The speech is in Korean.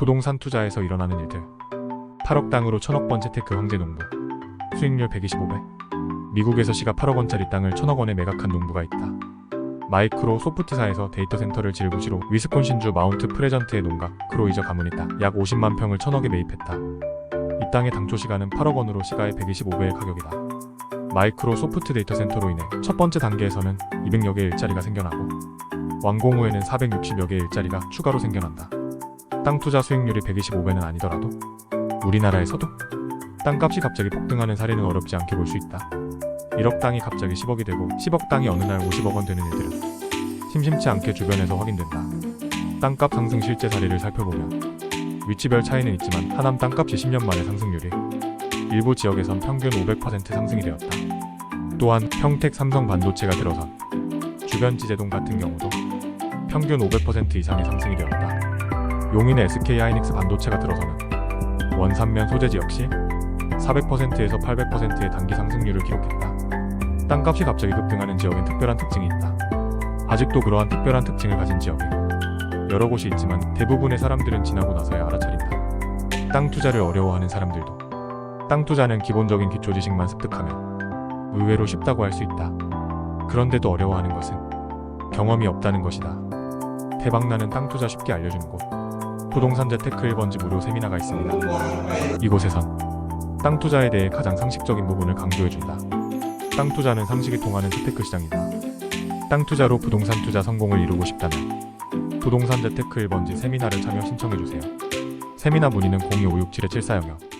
부동산 투자에서 일어나는 일들 8억 땅으로 1000억 번 재테크 황제 농부 수익률 125배 미국에서 시가 8억 원짜리 땅을 1000억 원에 매각한 농부가 있다. 마이크로 소프트사에서 데이터 센터를 질부지로 위스콘신주 마운트 프레전트의 농가 크로이저 가문이 땅약 50만 평을 1000억에 매입했다. 이 땅의 당초 시가는 8억 원으로 시가의 125배의 가격이다. 마이크로 소프트 데이터 센터로 인해 첫 번째 단계에서는 200여 개의 일자리가 생겨나고 완공 후에는 460여 개의 일자리가 추가로 생겨난다. 땅 투자 수익률이 125배는 아니더라도 우리나라에서도 땅값이 갑자기 폭등하는 사례는 어렵지 않게 볼 수 있다. 1억 땅이 갑자기 10억이 되고 10억 땅이 어느 날 50억 원 되는 일들은 심심치 않게 주변에서 확인된다. 땅값 상승 실제 사례를 살펴보면 위치별 차이는 있지만 하남 땅값이 10년 만에 상승률이 일부 지역에선 평균 500% 상승이 되었다. 또한 평택 삼성 반도체가 들어선 주변 지제동 같은 경우도 평균 500% 이상의 상승이 되었다. 용인의 SK 하이닉스 반도체가 들어서는 원산면 소재지 역시 400%에서 800%의 단기 상승률을 기록했다. 땅값이 갑자기 급등하는 지역엔 특별한 특징이 있다. 아직도 그러한 특별한 특징을 가진 지역이 여러 곳이 있지만 대부분의 사람들은 지나고 나서야 알아차린다. 땅 투자를 어려워하는 사람들도 땅 투자는 기본적인 기초 지식만 습득하면 의외로 쉽다고 할 수 있다. 그런데도 어려워하는 것은 경험이 없다는 것이다. 대박나는 땅 투자 쉽게 알려주는 곳. 부동산 재테크 1번지 무료 세미나가 있습니다. 이곳에선 땅 투자에 대해 가장 상식적인 부분을 강조해준다. 땅 투자는 상식이 통하는 재테크 시장이다. 땅 투자로 부동산 투자 성공을 이루고 싶다면 부동산 재테크 1번지 세미나를 참여 신청해주세요. 세미나 문의는 02567-7400